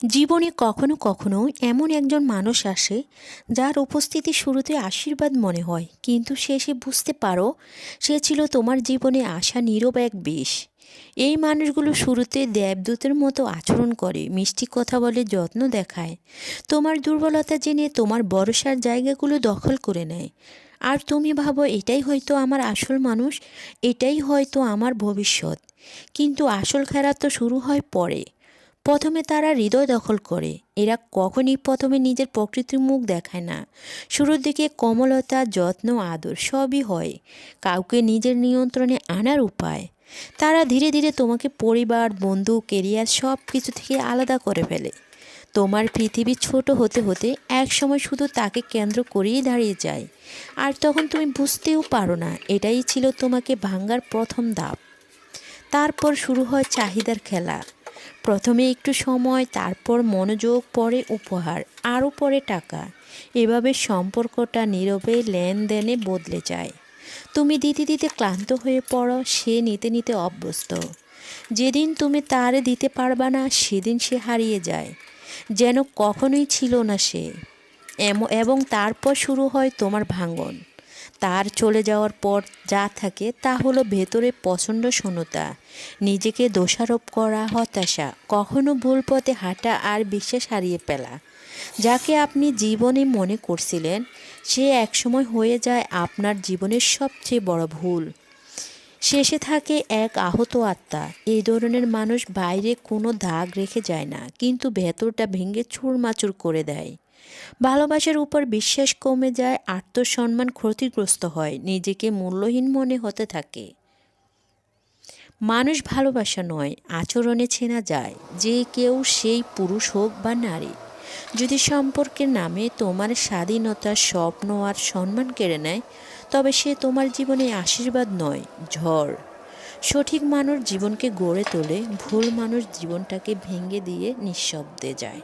জীবনে কখনো কখনো এমন একজন মানুষ আসে যার উপস্থিতি শুরুতে আশীর্বাদ মনে হয়, কিন্তু শেষে বুঝতে পারো, সে ছিল তোমার জীবনে আসা নীরব এক বিষ এই মানুষগুলো শুরুতে দেবদূতের মতো আচরণ করে, মিষ্টি কথা বলে, যত্ন দেখায়। তোমার দুর্বলতা জেনে তোমার ভরসার জায়গাগুলো দখল করে নেয়। আর তুমি ভাবো, এটাই হয়তো আমার আসল মানুষ, এটাই হয়তো আমার ভবিষ্যৎ। কিন্তু আসল খেলা তো শুরু হয় পরে। প্রথমে তারা হৃদয় দখল করে। এরা কখনই প্রথমে নিজের প্রকৃতির মুখ দেখায় না। শুরুর দিকে কমলতা, যত্ন, আদর সবই হয়। কাউকে নিজের নিয়ন্ত্রণে আনার উপায়। তারা ধীরে ধীরে তোমাকে পরিবার, বন্ধু কেরিয়ার সব কিছু থেকে আলাদা করে ফেলে। তোমার পৃথিবী ছোট হতে হতে এক সময় শুধু তাকে কেন্দ্র করেই দাঁড়িয়ে যায়। আর তখন তুমি বুঝতেও পারো না, এটাই ছিল তোমাকে ভাঙ্গার প্রথম ধাপ। তারপর শুরু হয় চাহিদার খেলা। প্রথমে একটু সময়, তারপর মনোযোগ, পরে উপহার, আরও পরে টাকা। এভাবে সম্পর্কটা নীরবে লেনদেনে বদলে যায়। তুমি দিতে দিতে ক্লান্ত হয়ে পড়ো, সে নিতে নিতে অভ্যস্ত। যেদিন তুমি তারে দিতে পারবা না, সেদিন সে হারিয়ে যায়। যেন কখনোই ছিল না সে। এবং তারপর শুরু হয় তোমার ভাঙন। তার চলে যাওয়ার পর যা থাকে তা হলো ভেতরে প্রচণ্ড শূন্যতা নিজেকে দোষারোপ করা, হতাশা, কখনো ভুল পথে হাঁটা আর বিশ্বাস হারিয়ে ফেলা। যাকে আপনি জীবনে মনে করছিলেন, সে একসময় হয়ে যায় আপনার জীবনের সবচেয়ে বড় ভুল। শেষে থাকে এক আহত আত্মা। এই ধরনের মানুষ বাইরে কোনো দাগ রেখে যায় না, কিন্তু ভেতরটা ভেঙে চুরমাচুর করে দেয়। ভালোবাসার উপর বিশ্বাস কমে যায়, আত্মসম্মান ক্ষতিগ্রস্ত হয়, নিজেকে মূল্যহীন মনে হতে থাকে। মানুষ ভালোবাসা নয়, আচরণে চেনা যায়, যে কেউ সেই পুরুষ হোক বা নারী। যদি সম্পর্কের নামে তোমার স্বাধীনতা, স্বপ্ন আর সম্মান কেড়ে নেয়, তবে সে তোমার জীবনে আশীর্বাদ নয়, ঝড়। সঠিক মানুষ জীবনকে গড়ে তোলে, ভুল মানুষ জীবনটাকে ভেঙে দিয়ে নিঃশব্দে যায়।